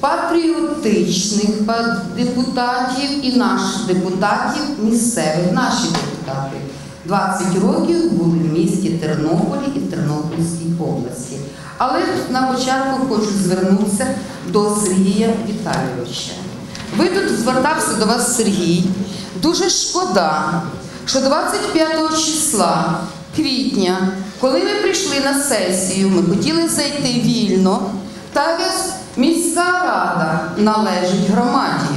патріотичних депутатів і наших депутатів місцевих, наші депутати. 20 років були в місті Тернополі і Тернопільській області. Але на початку хочу звернутися до Сергія Віталійовича. Ви тут звертався до вас Сергій. Дуже шкода, що 25 числа квітня, коли ви прийшли на сесію, ми хотіли зайти вільно, так належить громаді.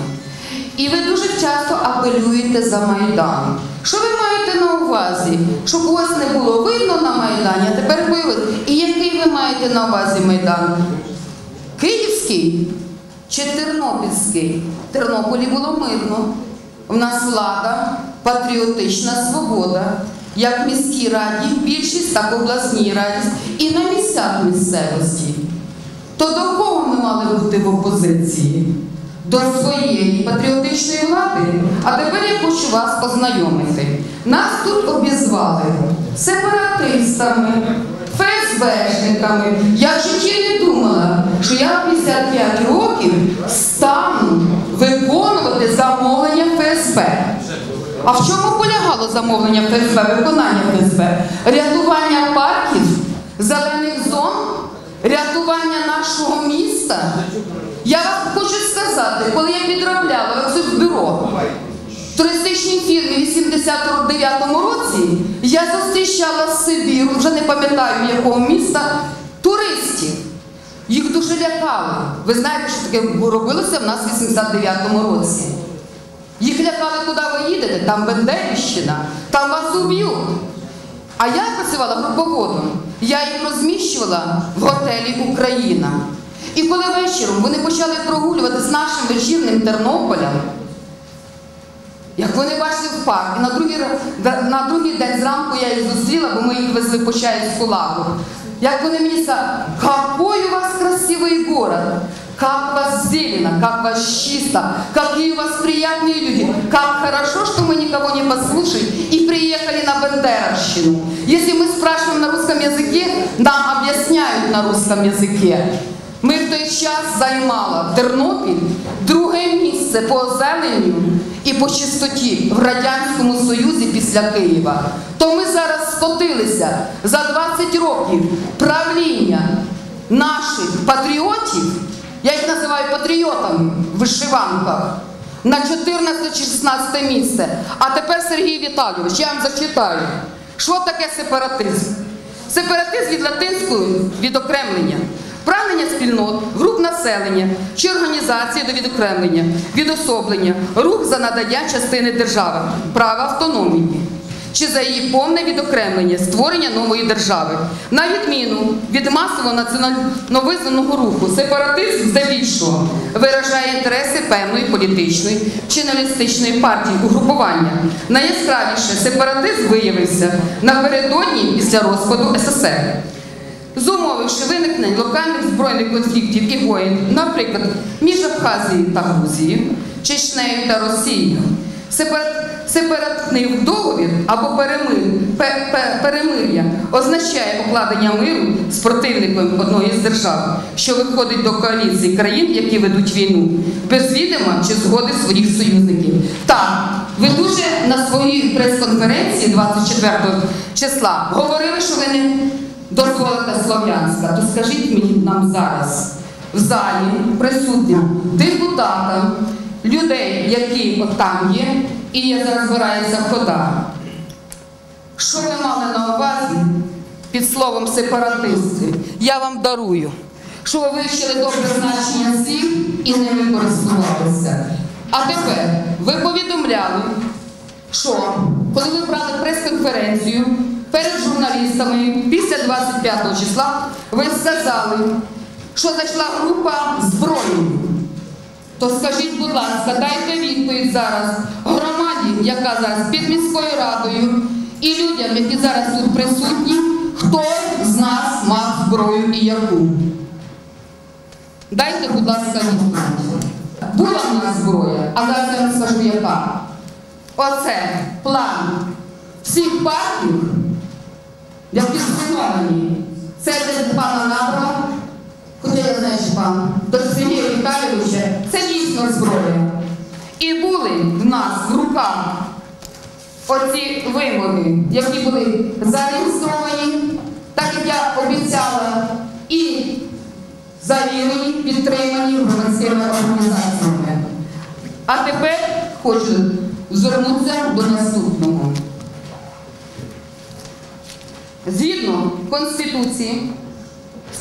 І ви дуже часто апелюєте за Майдан. Що ви маєте на увазі? Щоб у вас не було видно на Майдані, а тепер появилось. І який ви маєте на увазі Майдан? Київський чи Тернопільський? В Тернополі було мирно. У нас влада, патріотична свобода. Як в міській раді, більшість, так в обласній раді і на місцях місцевості. То до кого ми мали бути в опозиції? До своєї патріотичної влади. А тепер я хочу вас познайомити. Нас тут обізвали сепаратистами, ФСБшниками. Я в житті не думала, що я в 55 років стану виконувати замовлення ФСБ. А в чому полягало замовлення ФСБ, виконання ФСБ? Рятування парків, зелених нашого міста. Я вам хочу сказати, коли я підробляла в Ексбюро в туристичній фірмі в 89-му році, я зустрічала з Сибіру, вже не пам'ятаю якого міста, туристів. Їх дуже лякали. Ви знаєте, що таке робилося в нас в 89-му році. Їх лякали, куди ви їдете, там Бендерівщина, там вас уб'ють. А я працювала груповодом. Я їх розміщувала в готелі Україна. І коли вечором вони почали прогулювати з нашим вечірним Тернополем, як вони бачили в парк, і на другий, ра- на другий день зранку я їх зустріла, бо ми їх везли по Чаївську лагу. Як вони мені сказали, какой у вас красивий город, как у вас зелено, как у вас чисто, какие у вас приятные люди, как хорошо, что мы никого не послушали и приехали на Бендеровщину. Если мы спрашиваем на русском языке, нам объясняют на русском языке. Ми в той час займала Тернопіль друге місце по озеленню і по чистоті в Радянському Союзі після Києва. То ми зараз скотилися за 20 років правління наших патріотів, я їх називаю патріотами в вишиванках, на 14-16 місце. А тепер Сергій Віталійович, я вам зачитаю, що таке сепаратизм. Сепаратизм від латинської відокремлення. Прагнення спільнот, груп населення чи організації до відокремлення, відособлення, рух за надання частини держави, права автономії чи за її повне відокремлення, створення нової держави. На відміну від масово-національновизаного руху, сепаратизм здебільшого виражає інтереси певної політичної чи націоналістичної партії угрупування. Найяскравіше сепаратизм виявився напередодні після розпаду СССР. Зумовивши виникнення локальних збройних конфліктів і воєн, наприклад, між Абхазією та Грузією, Чечнею та Росією, сепаратний договір або перемир, пе- пе- перемир'я означає укладення миру з противником одної з держав, що виходить до коаліції країн, які ведуть війну, без відома чи згоди своїх союзників. Так, ви дуже на своїй прес-конференції 24 числа говорили, що ви не дозволите Слов'янська, то скажіть мені нам зараз в залі присутнім депутатам, людей, які там є, і я зараз збирається хода. Що ви мали на увазі під словом сепаратисти? Я вам дарую, що ви вивчили добре значення слів і ними користувалися. А тепер ви повідомляли, що коли ви брали прес-конференцію перед журналістами після 25 числа, ви сказали, що зайшла група зброї. То скажіть, будь ласка, дайте відповідь зараз громаді, яка зараз під міською радою, і людям, які зараз тут присутні, хто з нас мав зброю і яку. Дайте, будь ласка, відповідь. Була в нас зброя, а зараз я вам скажу, яка. Оце план всіх партій, які сформовані. Це десь пана Навра, пан до Сергія Віталійовича І були в нас в руках оці вимоги, які були зареєстровані, так як я обіцяла, і завірені, підтримані громадськими організаціями. А тепер хочу звернутися до наступного. Згідно Конституції,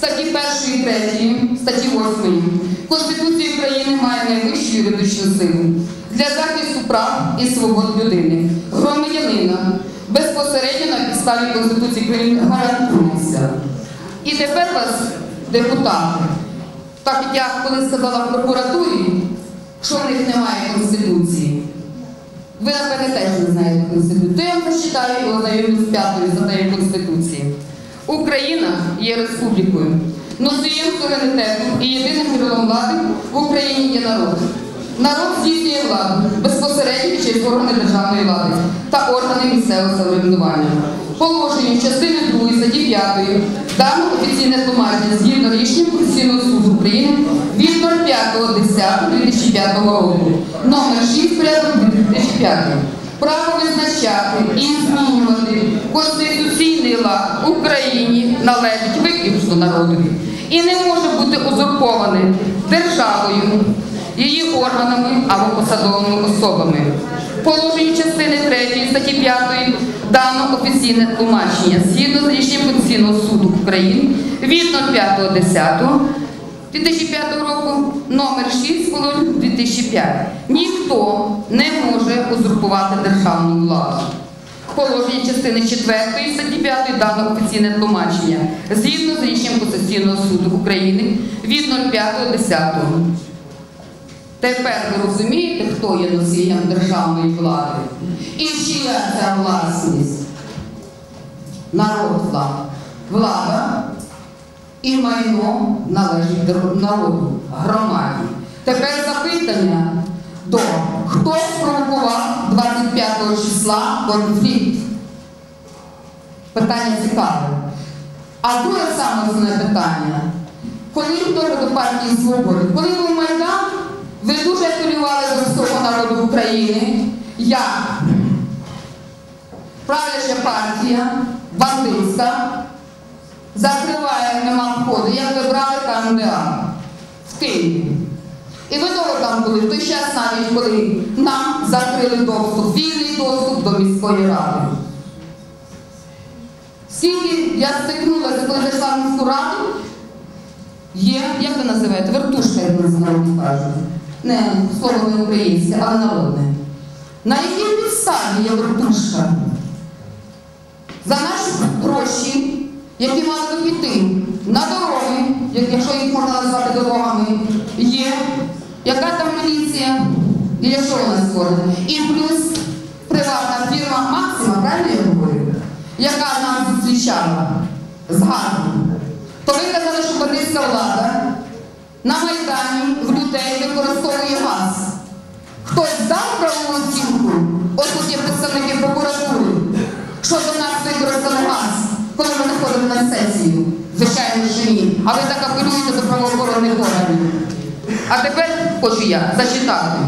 статті 1 і 3, статті 8 Конституція України має найвищу юридичну силу для захисту прав і свобод людини, громадянина, безпосередньо на підставі Конституції України гарантується. І тепер вас, депутати, так як я коли сказала в прокуратурі, що в них немає Конституції. Ви, напевне, теж не знаєте Конституцію. То я вам зачитаю і ознайомлю з п'ятою статтею Конституції. Україна є республікою. Носієм суверенітету і єдиним джерелом влади в Україні є народ. Народ здійснює владу безпосередньо через органи державної влади та органи місцевого самоврядування. Положення частини 2 статті 5 дано офіційне тлумачення згідно рішення Конституційного суду України від 05.10.2005 року. Номер 6 порядок 2005. Право визначати і змінювати конституційний лад Україні належить виключно народові і не може бути узурповане державою, її органами або посадовими особами. Положенню частини 3 статті 5 дано офіційне тлумачення згідно з рішенням Конституційного суду України від 05.10 2005 року номер 6 положення 2005. Ніхто не може узурпувати державну владу. Положення частини 4 статті 5 дано офіційне тлумачення згідно з рішенням Конституційного суду України від 05.10. Тепер ви розумієте, хто є носієм державної влади? І чия ця власність? Народ влада. Влада і майно належить народу, громаді. Тепер запитання до хто спровокував 25 числа конфлікт? Питання цікаве. А друге саме основне питання. Коли хто до партії Свободи, коли був Майдан, ви дуже апелювали до всього народу України, як правляча партія, бандитська, закриває нема входу, як ви брали КМДА в Києві. І ви довго там були, в той час навіть коли нам закрили доступ, вільний доступ до міської ради. Скільки я стикнулася, коли зайшла в міську раду, є, як ви називаєте, вертушка, як нас народні кажуть. Не слово не українське, але народне. На якій підставі є вертушка? За наші гроші, які мали піти на дороги, якщо є. Яка там міліція? Для чого вона створена? І плюс приватна фірма Максима, правильно я говорю? Яка нас зустрічала з газом. То ви казали, що бандитська влада на Майдані в людей використовує газ. Хтось дав правову оцінку, ось тут є представники прокуратури, що до нас використали газ, коли ми заходили на сесію. Звичайно, що. А ви так апелюєте до правоохоронних органів. А тепер хочу я зачитати.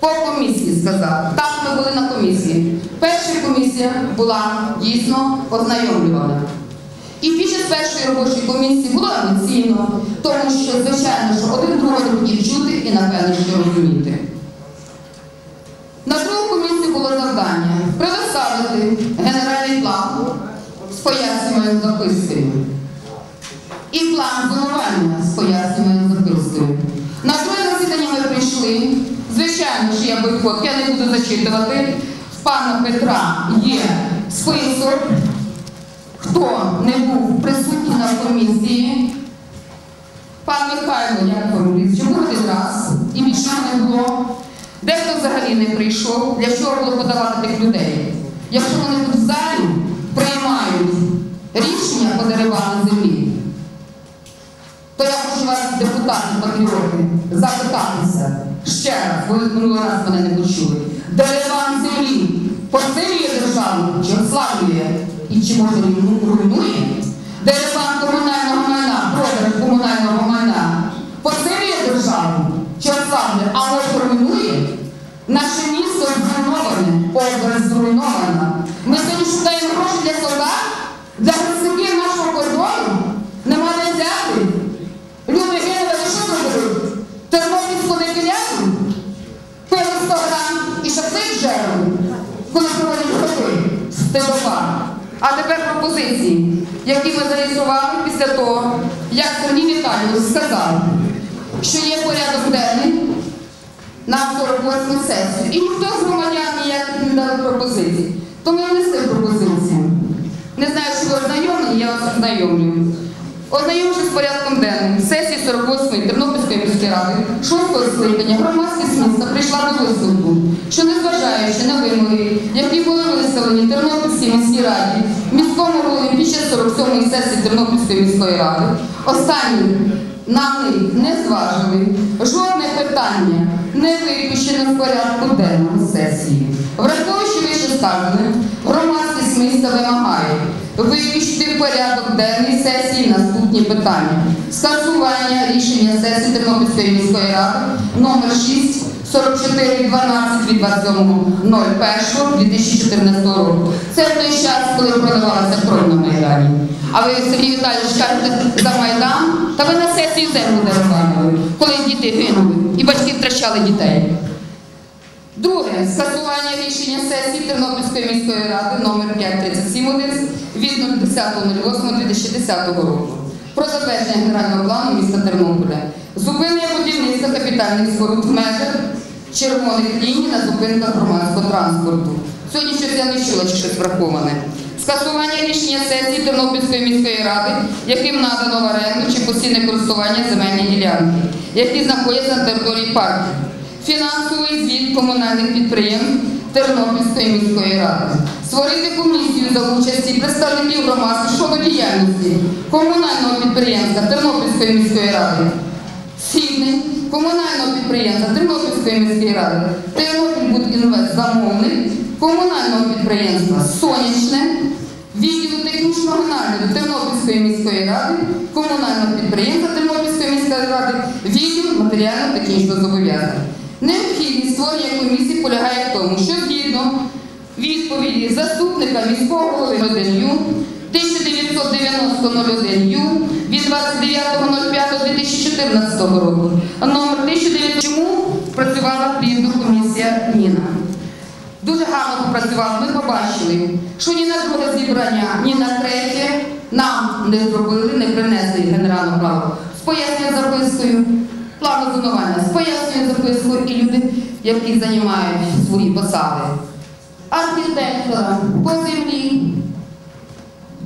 По комісії сказати. Так, ми були на комісії. Перша комісія була дійсно ознайомлювана. І під першої робочої комісії було емоційно, тому що, звичайно, що один другого хотів чути і, напевно, що розуміти. На другу комісію було завдання предоставити генеральний план з пояснювальною запискою і план зонування з пояснювальною запискою. На друге засідання ми прийшли. Звичайно, що я бойкот, я не буду зачитувати. В пана Петра є список, хто не був присутній на комісії. Пан Михайло, як був один раз і більше не було. Дехто взагалі не прийшов. Для чого було подавати тих людей? Якщо вони тут в залі приймають рішення по деревам землі, вас, депутати, патріоти, запитатися ще раз, бо ви минулий раз мене не почули. Деревам землі посилює державу чи ослаблює і чи може руйну- руйнує? Деревам комунального майна, продаж комунального майна посилює державу чи ослаблює, а може руйнує? Наше місто зруйноване, область зруйнована. Ми сьогодні шукаємо гроші для солдат, для які ми зареєстрували після того, як Сергій Віталійович сказав, що є порядок денний на 48 сесію. І ніхто з громадян ніяк не дали пропозиції. То ми внесли пропозицію. Не знаю, чи ви ознайомлені, я вас ознайомлюю. Ознайомившись з порядком денним сесії 48-ї Тернопільської міської ради 6-го скликання громадськість міста прийшла до висновку, що незважаючи на вимоги, які були виставлені Тернопільській міській раді, міському голові під час 47-ї сесії Тернопільської міської ради, останні на них не зважили жодне питання не виключено з порядку денного сесії. Враховуючи вище сказане, громадськість міста вимагає виключити в порядок денний сесії наступні питання. Скасування рішення сесії Тернопільської міської ради номер 6 4412 від 27.01.2014 року. Це в той час, коли проливалася кров на Майдані. А ви, Сергій Віталійович, кажете за Майдан, та ви на сесії землю деревали, коли діти гинули і батьки втрачали дітей. Друге, скасування рішення сесії Тернопільської міської ради номер 537 від 10.08.2010 року про затвердження генерального плану міста Тернополя. Зупинення будівництва капітальних споруд в межах червоних ліній на зупинках громадського транспорту. Сьогодні щось я не чула, чи щось враховане. Скасування рішення сесії Тернопільської міської ради, яким надано в оренду чи постійне користування земельні ділянки, які знаходяться на території парків. Фінансовий звіт комунальних підприємств Тернопільської міської ради. Створити комісію за участі представників громадської щодо діяльності комунального підприємства Тернопільської міської ради. Східний комунального підприємства Тернопільської міської ради, Тернопільбудінвест замовник, комунального підприємства Сонячне, відділу технічного нагляду Тернопільської міської ради, комунального підприємства Тернопільської міської ради, відділ матеріально-технічного зобов'язання. Необхідність створення комісії полягає тому, що згідно відповіді заступника міського голови 1 Ю 1990 Ю від 29.05.2014 року. Номер 1900. Чому працювала плідна комісія Ніна? Дуже гарно попрацювали. Ми побачили, що ні на друге зібрання, ні на третє нам не зробили, не принесли генерального плану з поясненням запискою, плану зонування, з поясненням запискою і люди, які займають свої посади. Архітектора по землі,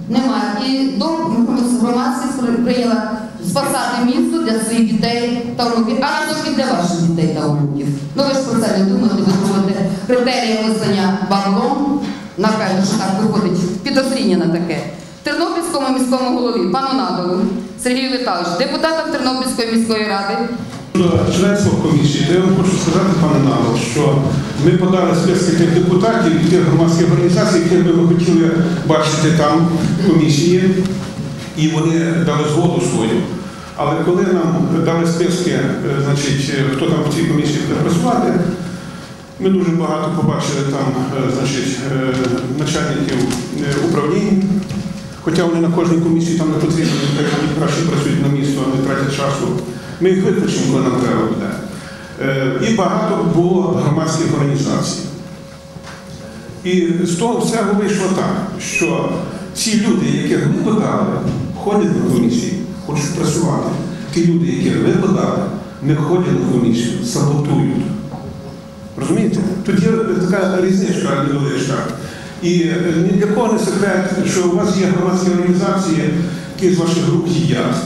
немає. І дом громадськість прийняла спасати місто для своїх дітей та онуків, а разом і для ваших дітей та онуків. Ну ви ж про це не думаєте, ви думаєте, критерії мислення баблом, напевно, що так виходить підозріння на таке. Тернопільському міському голові, пану Надову, Сергію Віталійовичу, депутатам Тернопільської міської ради, Щодо членства в комісії, я вам хочу сказати, пане Навол, що ми подали списки тих депутатів і тих громадських організацій, яких би ми хотіли бачити там комісії, і вони дали згоду свою. Але коли нам дали списки, е, значить, е, хто там в цій комісії буде працювати, ми дуже багато побачили там е, значить, е, начальників е, управлінь, хоча вони на кожній комісії там не потрібні, вони краще працюють на місто, а не тратять часу. Ми їх викличемо, коли нам треба буде. Е, І багато було громадських організацій. І з того всього вийшло так, що ці люди, яких ми подали, ходять на комісії, хочуть працювати. Ті люди, яких ви подали, не ходять на комісію, саботують. Розумієте? Тут є така різничка невеличка. І е, ні для кого не секрет, що у вас є громадські організації, які з ваших рук їдять.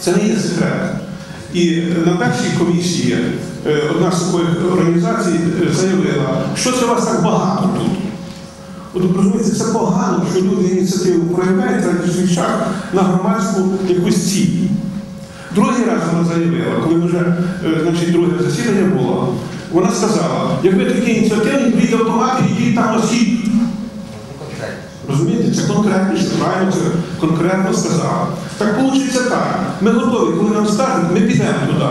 Це не є секрет. І е, на першій комісії е, одна з таких організацій заявила, що це у вас так багато тут. От розумієте, це погано, що люди ініціативу проявляють ради свій час на громадську якусь ціль. Другий раз вона заявила, коли вже значить, друге засідання було, вона сказала, як ви такі ініціативні, від автомати йдіть там осіб. Розумієте, це конкретніше, правильно це конкретно сказала. Так вийде так. Ми готові, коли нам скажуть, ми підемо туди.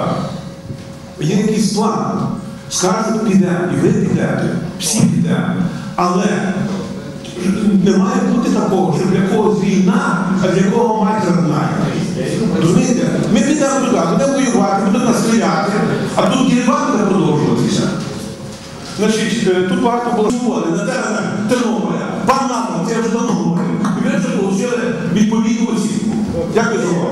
Є якийсь план. Скажуть, підемо, і ви підете, всі підемо. Але не має бути такого, що для когось війна, а для кого матір знає. Розумієте? Ми підемо туди, будемо воювати, будемо нас стріляти, а тут буде продовжуватися. Значить, е, тут багато було свободи, Наталя Тернополя, пан Ланов, це я вже давно говорив. І ми вже отримали відповідну оцінку. Дякую за увагу.